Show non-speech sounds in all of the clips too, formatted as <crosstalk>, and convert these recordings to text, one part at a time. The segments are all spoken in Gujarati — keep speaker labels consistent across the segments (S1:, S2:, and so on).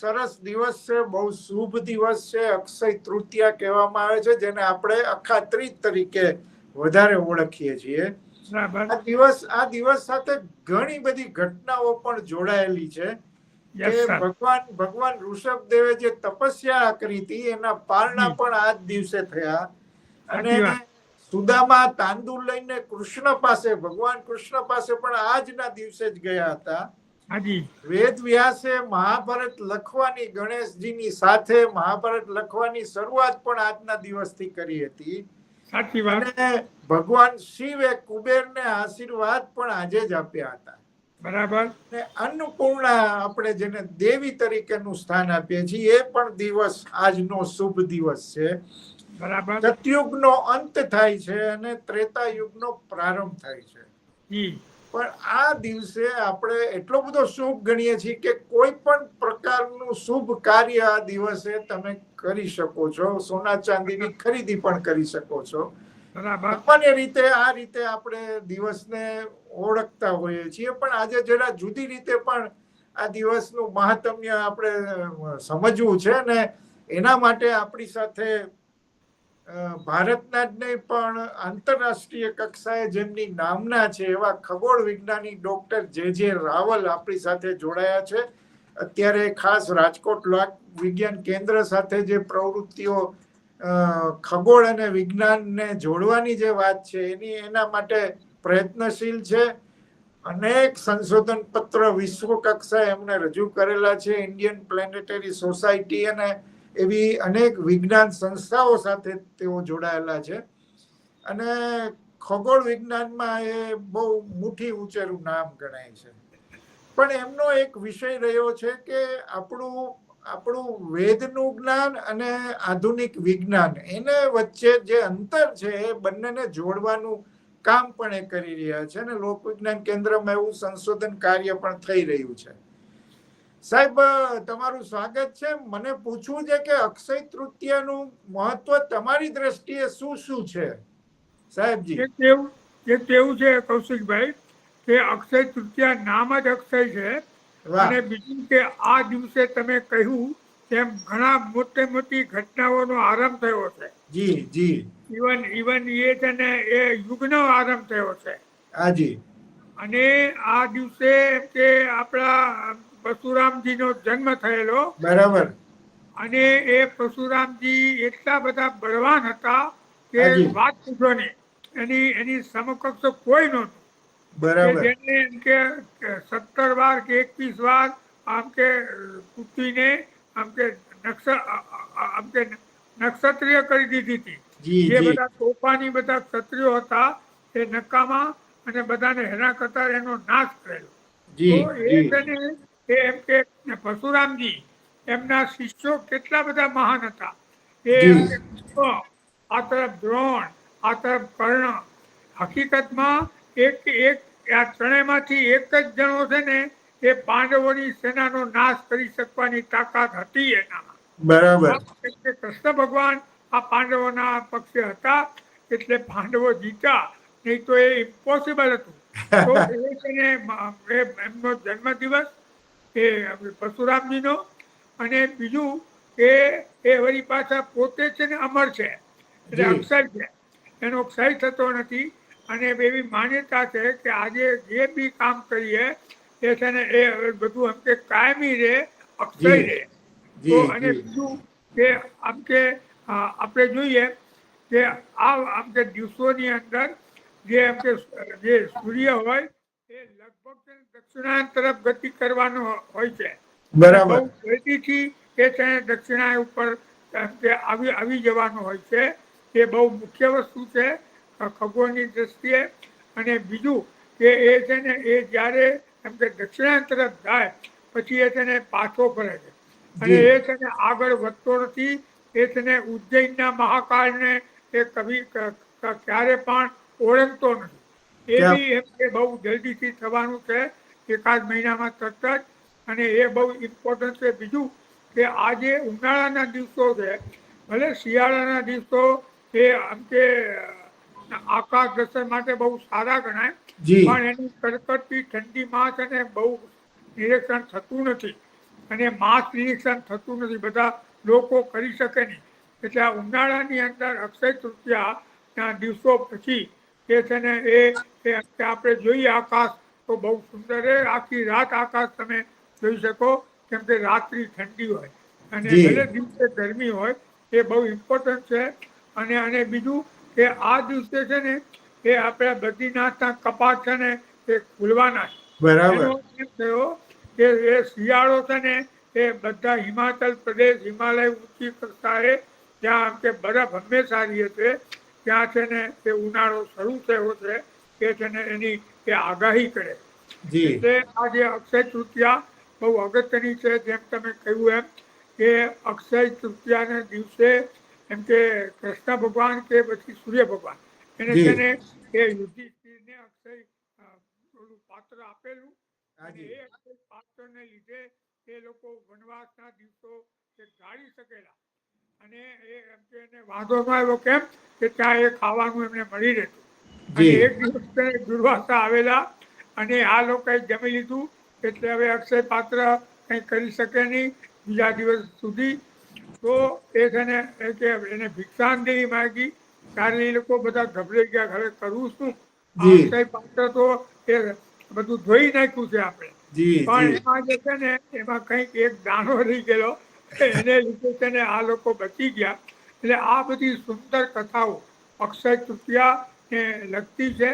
S1: સરસ દિવસ છે બહુ શુભ દિવસ છે અક્ષય તૃતીયા કહેવામાં આવે છે જેને આપણે અખાત્રીજ તરીકે વધારે ઓળખીએ છીએ. આ દિવસ આ દિવસ સાથે ઘણી બધી ઘટનાઓ પણ જોડાયેલી છે. કે ભગવાન ભગવાન ઋષભદેવે જે તપસ્યા કરી હતી એના પારણા પણ આ જ દિવસે થયા. અને સુદામા તાંદુલ લઈને કૃષ્ણ પાસે ભગવાન કૃષ્ણ પાસે પણ આજના દિવસે જ ગયા હતા. વેદ વ્યાસે મહાભારત લખવાની ગણેશજીની સાથે મહાભારત લખવાની શરૂઆત પણ આજના દિવસથી કરી હતી.
S2: સાચી વાત.
S1: ભગવાન શિવે કુબેરને આશીર્વાદ પણ આજે જ આપ્યા હતા.
S2: બરાબર.
S1: ને અન્નપૂર્ણા આપણે જેને દેવી તરીકેનું સ્થાન આપીએ છીએ એ પણ દિવસ આજનો શુભ દિવસ છે.
S2: બરાબર.
S1: સતયુગનો અંત થાય છે અને ત્રેતા યુગનો પ્રારંભ થાય છે. પણ આ દિવસે આપણે એટલો બધો શુભ ગણીએ છીએ કે કોઈ પણ પ્રકારનું શુભ કાર્ય આ દિવસે તમે કરી શકો છો. સોના ચાંદીની ખરીદી પણ કરી શકો છો. સામાન્ય રીતે આ રીતે આપણે દિવસને ઓળખતા હોઈએ છીએ પણ આજે જરા જુદી રીતે પણ આ દિવસનું મહાત્મ્ય આપણે સમજવું છે ને એના માટે આપણી સાથે ભારતના જ નહીં, પણ આંતરરાષ્ટ્રીય કક્ષાએ જેમની નામના છે, એવા ખગોળ વિજ્ઞાની ડોક્ટર જે જે રાવલ આપણી સાથે જોડાયા છે. અત્યારે ખાસ રાજકોટ લોક વિજ્ઞાન કેન્દ્ર સાથે જે પ્રવૃત્તિઓ ખગોળ અને વિજ્ઞાનને જોડવાની જે વાત છે, એની, એના માટે પ્રયત્નશીલ છે. અનેક સંશોધન પત્ર વિશ્વ કક્ષાએ એમણે રજૂ કરેલા છે, ઇન્ડિયન પ્લેનેટરી સોસાયટી અને એવી અનેક વિજ્ઞાન સંસ્થાઓ સાથે તેઓ જોડાયેલા છે. અને ખગોળ વિજ્ઞાનમાં એ બહુ મુઠ્ઠી ઊંચેરું નામ ગણાય છે. પણ એમનો એક વિષય રહ્યો છે કે આપણું આપણું વેદનું જ્ઞાન અને આધુનિક વિજ્ઞાન એને વચ્ચે જે અંતર છે એ બંનેને જોડવાનું કામ પણ એ કરી રહ્યા છે અને લોકવિજ્ઞાન કેન્દ્રમાં એવું સંશોધન કાર્ય પણ થઈ રહ્યું છે. સાહેબ તમારું સ્વાગત છે. મને પૂછવું છે કે અક્ષય તૃતીયાનું મહત્વ તમારી દ્રષ્ટિએ શું શું છે? સાહેબજી.
S2: એવું એક એવું છે કૌશિકભાઈ કે અક્ષય તૃતીયા નામ જ અક્ષય છે. અને બીજું કે આ દિવસે તમે કહ્યું તેમ ઘણા મોટી મોટી ઘટનાઓનો આરંભ થયો છે.
S1: જી જી.
S2: ઇવન ઇવન એ છે ને એ યુગનો આરંભ થયો છે.
S1: હાજી
S2: અને આ દિવસે કે આપણા પરશુરામજીનો જન્મ થયેલો.
S1: બરાબર.
S2: અને એ પરશુરામજી એટલા બધા બળવાન હતા કે વાત પૂછો નહીં. એની એની સમકક્ષ કોઈ નહોતું.
S1: બરાબર.
S2: જેને એમ કે સત્તર વાર કે એકવીસ વાર આમ કે કૂટીને આમ કે નક્ષ આમ કે નક્ષત્રિય કરી દીધી હતી.
S1: જે
S2: બધા તોફાની બધા ક્ષત્રિયો હતા એ નકામા અને બધાને હેરા કરતા એનો નાશ કરેલો તો એ તેને એ એમ કે પરશુરામજી એમના શિષ્યો કેટલા બધા મહાન હતા. એ આ તરફ દ્રોણ આ તરફ કર્ણ હકીકતમાં એક એક આ ત્રણેયમાંથી એક જ જણો છે ને એ પાંડવોની સેનાનો નાશ કરી શકવાની તાકાત હતી એનામાં.
S1: બરાબર.
S2: કૃષ્ણ ભગવાન આ પાંડવોના પક્ષે હતા એટલે પાંડવો જીતા નહીં તો એ ઇમ્પોસિબલ હતું. <laughs> તો એ એમનો જન્મદિવસ એ પરશુરામજીનો. અને બીજું કે એ વળી પાછા પોતે છે ને અમર છે. એટલે
S1: અક્ષય
S2: અક્ષર છે. એનો ક્ષય થતો નથી. અને એવી માન્યતા છે કે આજે જે બી કામ કરીએ એ છે ને એ બધું એમ કે કાયમી રહે અક્ષય. રહે તો અને બીજું કે આમ કે આપણે જોઈએ કે આ આમ કે દિવસોની અંદર જે એમ કે જે સૂર્ય હોય એ લગભગ દક્ષિણાયન તરફ ગતિ કરવાનો હોય છે.
S1: બરાબર.
S2: ગતિથી એ છે ને દક્ષિણાય ઉપર આવી આવી જવાનું હોય છે એ બહુ મુખ્ય વસ્તુ છે ખગોળની દ્રષ્ટિએ. અને બીજું કે એ છે ને એ જ્યારે એમ કે દક્ષિણાયન તરફ જાય પછી એ છે ને પાછો ફરે છે. અને એ છે ને આગળ વધતો નથી એ છે ને ઉજ્જૈનના મહાકાળને એ કવિ ક્યારે પણ ઓળખતો નથી. એ બી એમ કે બહુ જલ્દીથી થવાનું છે એકાદ મહિનામાં તરત જ અને એ બહુ ઇમ્પોર્ટન્ટ છે. બીજું કે આજે ઉનાળાના દિવસો છે. ભલે શિયાળાના દિવસો એ આમ કે આકાશ દર્શન માટે બહુ સારા ગણાય પણ એની કડકડતી ઠંડીમાં છે ને બહુ નિરીક્ષણ થતું નથી અને માસ નિરીક્ષણ થતું નથી. બધા લોકો કરી શકે નહીં. એટલે આ ઉનાળાની અંદર અક્ષય તૃતીયાના દિવસો પછી એ છે ને એ આપણે જોઈએ આકાશ તો બહુ સુંદર છે. આખી રાત આકાશ તમે જોઈ શકો કેમ કે રાત્રિ ઠંડી હોય. અને ભલે દિવસે ગરમી હોય એ બહુ ઇમ્પોર્ટન્ટ છે. અને અને બીજું કે આ દિવસે છે ને એ આપણે બદ્રીનાથના કપાટ છે ને એ ખુલવાના છે.
S1: બરાબર.
S2: થયો કે એ શિયાળો છે ને એ બધા હિમાચલ પ્રદેશ હિમાલય ઊંચી કક્ષાએ જ્યાં કે બરફ હંમેશા રહે છે ત્યાં છે ને એ ઉનાળો શરૂ થયો છે એ છે ને એની એ આગાહી કરે. એટલે આ જે અક્ષય તૃતીયા બહુ અગત્યની છે જેમ તમે કહ્યું એમ કે અક્ષય તૃતીયાના દિવસે એમ કે કૃષ્ણ ભગવાન કે પછી સૂર્ય ભગવાન. એને છે ને એ યુધિષ્ઠિરને અક્ષય ઓલું પાત્ર આપેલું. અને એ અક્ષય પાત્રને લીધે એ લોકો વનવાસના દિવસો ગાળી શકેલા. અને એ એમ કે એને વાંધો ન આવ્યો કેમ કે ત્યાં એ ખાવાનું એમને મળી રહેતું. અને એક દિવસ દુર્વાસા આવેલા અને આ લોકોએ જમી લીધું એટલે હવે અક્ષય પાત્ર કંઈ કરી શકે નહીં બીજા દિવસ સુધી. તો એ છે ને એ કે એને ભિક્ષાંજલિ માગી. ત્યારે એ લોકો બધા ગભરાઈ ગયા હવે કરવું શું? અક્ષય પાત્ર તો એ બધું ધોઈ નાખ્યું છે આપણે. પણ એમાં જે છે ને એમાં કંઈક એક દાણો રહી ગયેલો એને લીધે તેને આ લોકો બચી ગયા. એટલે આ બધી સુંદર કથાઓ અક્ષય તૃતીયા ને લગતી છે.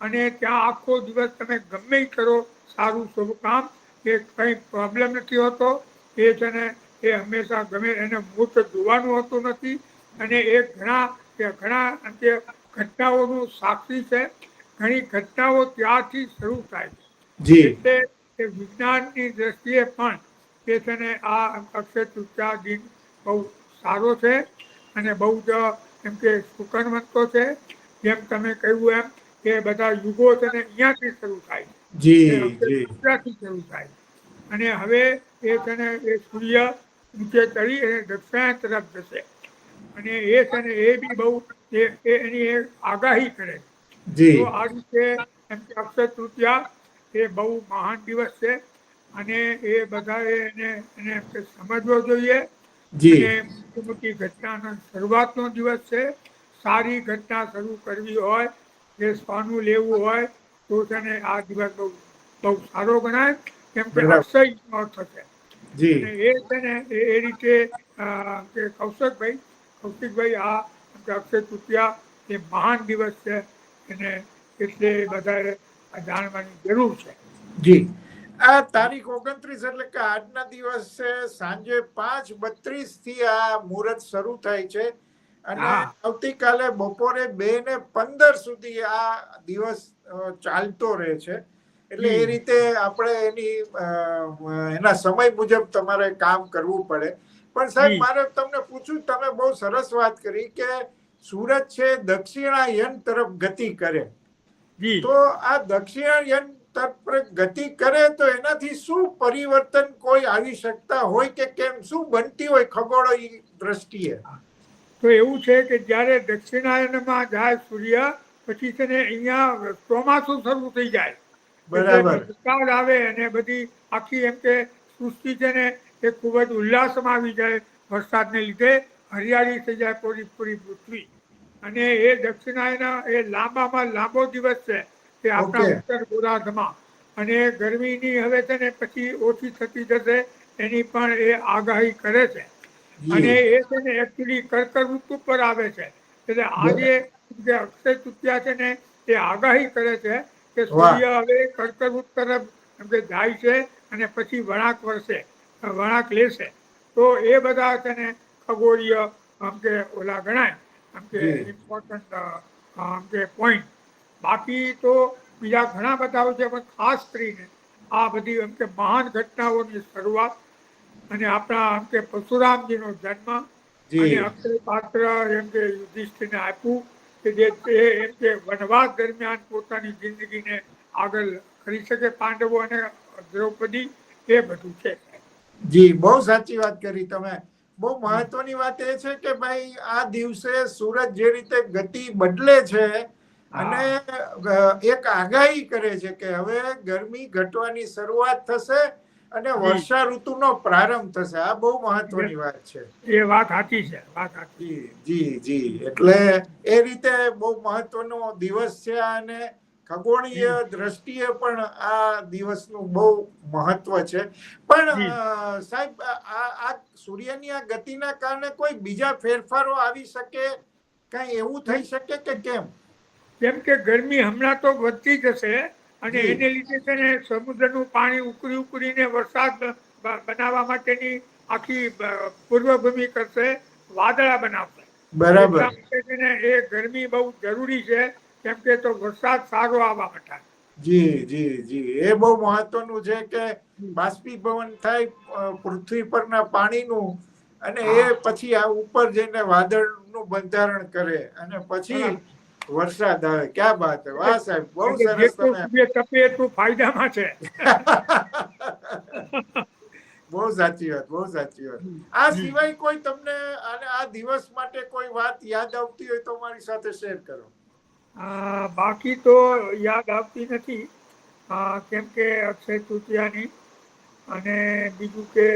S2: અને ત્યાં આખો દિવસ તમે ગમે કરો સારું શુભ કામ એ કંઈ પ્રોબ્લેમ નથી હોતો. એ છે ને એ હંમેશા ગમે એને મૂર્ત જોવાનું હોતું નથી. અને એ ઘણા ઘણા અંતે ઘટનાઓનું સાક્ષી છે. ઘણી ઘટનાઓ ત્યારથી શરૂ થાય છે. એટલે વિજ્ઞાનની દ્રષ્ટિએ પણ એ છે ને આ અક્ષય તૃતીયા દિન બહુ સારો છે અને બહુ જ એમ કે સુકનવંતો છે. જેમ તમે કહ્યું એમ કે બધા યુગો છે ને અહીંયાથી શરૂ થાય. તૃતીયાથી શરૂ થાય. અને હવે એ છે ને એ સૂર્ય ઊંચે ચડી અને દક્ષિણા તરફ જશે. અને એ છે ને એ બી બહુ એ એની આગાહી કરે. છે તો આ રીતે એમ કે અક્ષય તૃતીયા એ બહુ મહાન દિવસ છે. અને એ બધાએ એને એને સમજવો જોઈએ. મોટી મોટી ઘટનાનો શરૂઆતનો દિવસ છે. સારી ઘટના શરૂ કરવી હોય જે સોનું લેવું હોય તો તેને આ દિવસ બહુ બહુ સારો ગણાય. કેમ કે
S1: અક્ષય
S2: થશે. એ છે ને એ રીતે કે કૌશિકભાઈ કૌશિકભાઈ આ અક્ષય તૃતીયા એ મહાન દિવસ છે. એને એટલે બધાએ જાણવાની જરૂર છે.
S1: જી. આ તારીખ ઓગણત્રીસ એટલે કે આજના દિવસે સાંજે પાંચ બત્રીસથી આ મુહૂર્ત શરૂ થાય છે. અને આવતીકાલે બપોરે બે ને પંદર સુધી આ દિવસ ચાલતો રહે છે. એટલે એ રીતે આપણે એની એના સમય મુજબ તમારે કામ કરવું પડે. પણ સાહેબ મારે તમને પૂછ્યું તમે બહુ સરસ વાત કરી કે સુરત છે દક્ષિણાયન તરફ ગતિ કરે. તો આ દક્ષિણાયન તરફ ગતિ કરે તો એનાથી શું પરિવર્તન કોઈ આવી શકતા હોય કે કેમ? શું બનતી હોય ખગોળો દ્રષ્ટિએ?
S2: તો એવું છે કે જ્યારે દક્ષિણાયનમાં જાય સૂર્ય પછી તેને અહીંયા ચોમાસું શરૂ થઈ જાય.
S1: બરાબર.
S2: વરસાદ આવે અને બધી આખી એમ કે સૃષ્ટિ છે ને એ ખૂબ જ ઉલ્લાસમાં આવી જાય વરસાદને લીધે હરિયાળી થઈ જાય પૂરી પૂરી પૃથ્વી. અને એ દક્ષિણાયના એ લાંબામાં લાંબો દિવસ છે. એ આપણા ઉત્તર ગોળાર્ધમાં અને ગરમીની હવે છે ને પછી ઓછી થતી જશે એની પણ એ આગાહી કરે છે. અને એ છે ને એકચ્યુઅલી ઋતુ પર આવે છે. એટલે આજે જે અક્ષય તૃતીયા છે ને એ આગાહી કરે છે કે સૂર્ય હવે કર્કવૃત તરફ એમ કે જાય છે અને પછી વળાંક વરસે વળાંક લેશે. તો એ બધા છે ને ખગોળીય આમ કે ઓલા ગણાય. આમ કે ઇમ્પોર્ટન્ટ આમ કે પોઈન્ટ બાકી તો બીજા ઘણા બધા છે પણ ખાસ કરીને આ બધી એમ કે મહાન ઘટનાઓની શરૂઆત અને આપણા એમ કે પરશુરામજીનો જન્મ અને અક્ષય પાત્ર એમ કે યુધિષ્ઠિરને આપ્યું કે જે એમ કે વનવાસ દરમિયાન પોતાની જિંદગીને આગળ કરી શકે પાંડવો અને દ્રૌપદી એ બધું છે.
S1: જી બહુ સાચી વાત કરી તમે. બહુ મહત્વની વાત એ છે કે ભાઈ આ દિવસે સુરત જે રીતે ગતિ બદલે છે અને એક આગાહી કરે છે કે હવે ગરમી ઘટવાની શરૂઆત થશે અને વર્ષા ઋતુનો પ્રારંભ થશે. આ બહુ મહત્વની વાત છે.
S2: એ વાત સાચી છે વાત સાચી
S1: જી જી એટલે એ રીતે બહુ મહત્વનો દિવસ છે અને ખગોળીય દ્રષ્ટિએ પણ આ દિવસનું બહુ મહત્વ છે. પણ સાહેબ આ આ સૂર્યની આ ગતિના કારણે કોઈ બીજા ફેરફારો આવી શકે? કઈ એવું થઈ શકે કે કેમ?
S2: કેમ કે ગરમી હમણાં તો વધતી જશે અને એને લીધે છે ને સમુદ્રનું પાણી ઉકળી ઉકળીને વરસાદ બનાવવા માટેની આખી પૂર્વભૂમિ કરશે વાદળા બનાવશે.
S1: બરાબર.
S2: છે ને એ ગરમી બહુ જરૂરી છે કેમ કે તો વરસાદ સારો આવવા માટે.
S1: જી જી જી. એ બહુ મહત્વનું છે કે બાષ્પીભવન થાય પૃથ્વી પરના પાણીનું અને એ પછી આ ઉપર જઈને વાદળનું બંધારણ કરે. અને પછી. વરસાદ આવે. ક્યાં વાત વાહ સાહેબ બહુ સરસ તમે.
S2: તપે એટલું ફાયદામાં છે.
S1: બહુ સાચી વાત બહુ સાચી વાત. આ સિવાય કોઈ તમને અને આ દિવસ માટે કોઈ વાત યાદ આવતી હોય તો મારી સાથે શેર કરો.
S2: બાકી તો યાદ આવતી નથી. કેમ કે અક્ષય તૃતીયાની અને બીજું કે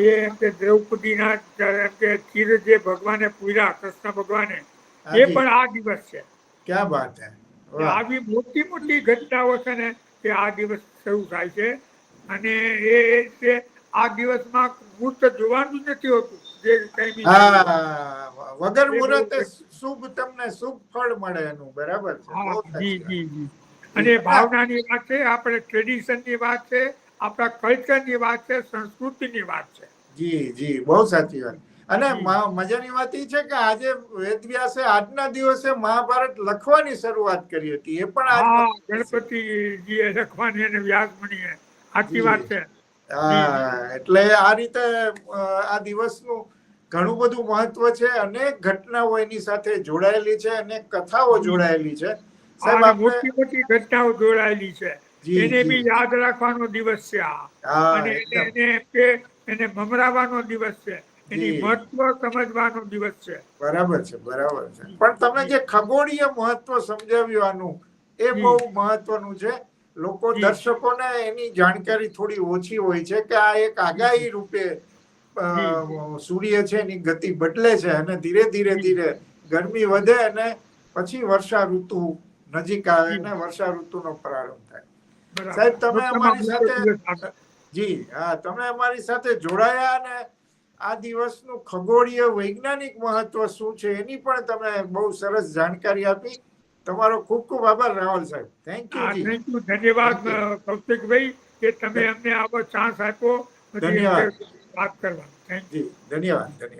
S2: એ એમ કે દ્રૌપદીના એમ કે ચીર જે ભગવાને પૂર્યા કૃષ્ણ ભગવાને એ પણ આ દિવસ છે.
S1: ક્યાં વાત હે?
S2: આવી મોટી મોટી ઘટનાઓ છે ને તે આ દિવસ શરૂ થાય છે. અને એ તે આ દિવસમાં મુહૂર્ત જોવાનું નથી હોતું જે કઈ
S1: વગર મુહૂર્તે શુભ તમને શુભ ફળ મળે એનું બરાબર છે?
S2: જી. જી જી અને ભાવનાની વાત છે આપણે ટ્રેડિશનની વાત છે આપણા કલ્ચરની વાત છે સંસ્કૃતિની વાત છે.
S1: જી જી બહુ સાચી વાત. અને મજાની વાત એ છે કે આજે વેદવ્યાસે આજના દિવસે મહાભારત લખવાની શરૂઆત કરી હતી. એ પણ
S2: ગણપતિજીએ લખવાની અને વ્યાસમણીએ
S1: જી.
S2: વાત છે.
S1: હા એટલે આ રીતે આ દિવસનું ઘણું બધું મહત્વ છે. અનેક ઘટનાઓ એની સાથે જોડાયેલી છે અનેક કથાઓ જોડાયેલી છે. સાહેબ
S2: મોટી મોટી ઘટનાઓ જોડાયેલી છે. એને બી યાદ રાખવાનો દિવસ છે આ. અને એને એને મમરાવાનો દિવસ છે. એની મહત્વ સમજવાનો દિવસ છે.
S1: બરાબર છે બરાબર છે. પણ તમે જે ખગોળીય મહત્વ સમજાવ્યું આનું એ બહુ મહત્વનું છે. લોકો દર્શકોને એની જાણકારી થોડી ઓછી હોય છે કે આ એક આગાહી રૂપે સૂર્ય છે એની ગતિ બદલે છે અને ધીરે ધીરે ધીરે ગરમી વધે અને પછી વર્ષા ઋતુ નજીક આવે અને વર્ષા ઋતુનો પ્રારંભ થાય. સાહેબ તમે અમારી સાથે જી હા તમે અમારી સાથે જોડાયા અને આ દિવસનું ખગોળીય વૈજ્ઞાનિક મહત્વ શું છે એની પણ તમે બહુ સરસ જાણકારી આપી. તમારો ખૂબ ખૂબ આભાર રાહુલ સાહેબ. થેન્ક યુ
S2: થેન્ક યુ ધન્યવાદ. કૌશિકભાઈ કે તમે અમને આવો ચાન્સ આપ્યો.
S1: ધન્યવાદ.
S2: વાત કરવા થેન્ક યુ
S1: ધન્યવાદ ધન્યવાદ.